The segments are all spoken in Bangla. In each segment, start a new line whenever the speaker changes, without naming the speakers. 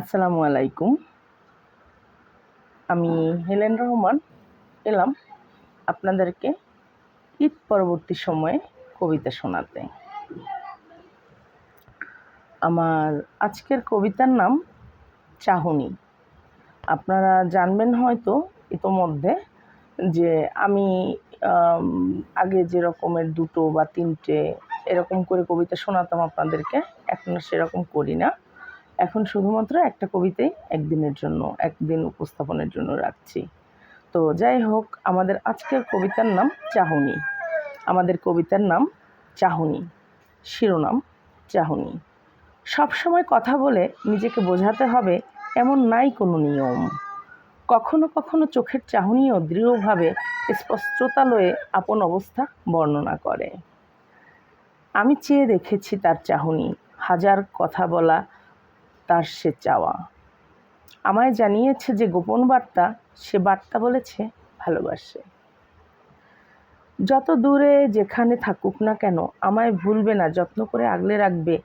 আসসালামু আলাইকুম। আমি হেলেন রহমান, এলাম আপনাদেরকে ঈদ পরবর্তী সময়ে কবিতা শোনাতে। আমার আজকের কবিতার নাম চাহনি। আপনারা জানবেন হয়তো ইতোমধ্যে যে আমি আগে যে রকমের দুটো বা তিনটে এরকম করে কবিতা শোনাতাম আপনাদেরকে, এখন সেরকম করি না। এখন শুধুমাত্র একটা কবিতাই একদিনের জন্য, একদিন উপস্থাপনের জন্য রাখছি। তো যাই হোক, আমাদের আজকের কবিতার নাম চাহনি। আমাদের কবিতার নাম চাহনি। শিরোনাম চাহনি। সবসময় কথা বলে নিজেকে বোঝাতে হবে, এমন নাই কোনো নিয়ম। কখনো কখনো চোখের চাহনিও দৃঢ়ভাবে স্পষ্টতালয়ে আপন অবস্থা বর্ণনা করে। আমি চেয়ে দেখেছি তার চাহনি। হাজার কথা বলা তার সে চাওয়া। আমায় জানিয়েছে যে গোপন বার্তা সে বার্তা বলেছে ভালোবাসে। যত দূরে যেখানে থাকুক না কেন আমায় ভুলবে না, যত্ন করে আগলে রাখবে,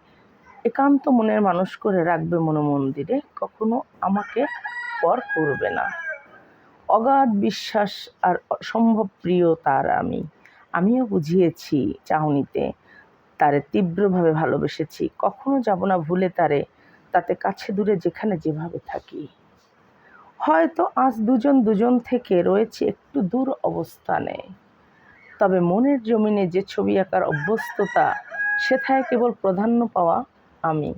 একান্ত মনের মানুষ করে রাখবে মনোমন্দিরে, কখনো আমাকে পর করবে না। অগাধ বিশ্বাস আর অসম্ভব প্রিয় তার আমি। আমিও বুঝিয়েছি চাহনিতে, তারে তীব্রভাবে ভালোবেসেছি। কখনো যাব না ভুলে তারে তাতে কাছে দূরে যেখানে যেভাবে থাকি। হয়তো আজ দুজন দুজন থেকে রয়েছে একটু দূর অবস্থানে। তবে মনের জমিনে যে ছবি আঁকার অভ্যস্ততা, সেথায় কেবল প্রাধান্য পাওয়া আমি।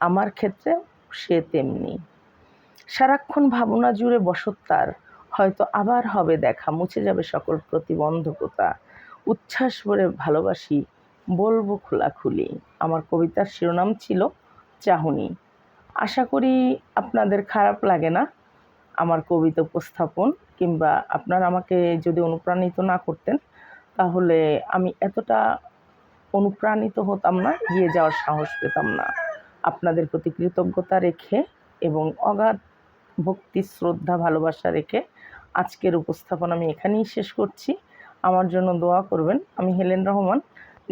আমার ক্ষেত্রে সে তেমনি। সারাক্ষণ ভাবনা জুড়ে বসত তার, হয়তো আবার হবে দেখা, মুছে যাবে সকল প্রতিবন্ধকতা। উচ্ছ্বাস ভরে ভালোবাসি, বলব খোলাখুলি। আমার কবিতার শিরোনাম ছিল চাহনি। আশা করি আপনাদের খারাপ লাগে না আমার কবিতা উপস্থাপন কিংবা আপনারা আমাকে যদি অনুপ্রাণিত না করতেন, তাহলে আমি এতটা অনুপ্রাণিত হতাম না এগিয়ে যাওয়ার সাহস পেতাম না। আপনাদের প্রতি কৃতজ্ঞতা রেখে এবং অগাধ ভক্তি, শ্রদ্ধা, ভালোবাসা রেখে আজকের উপস্থাপন আমি এখানেই শেষ করছি। আমার জন্য দোয়া করবেন আমি হেলেন রহমান।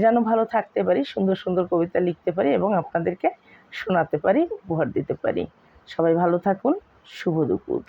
যেন ভালো থাকতে পারি, সুন্দর সুন্দর কবিতা লিখতে পারি এবং আপনাদেরকে শোনাতে পারি উপহার দিতে পারি। সবাই ভালো থাকুন শুভ দুপুর।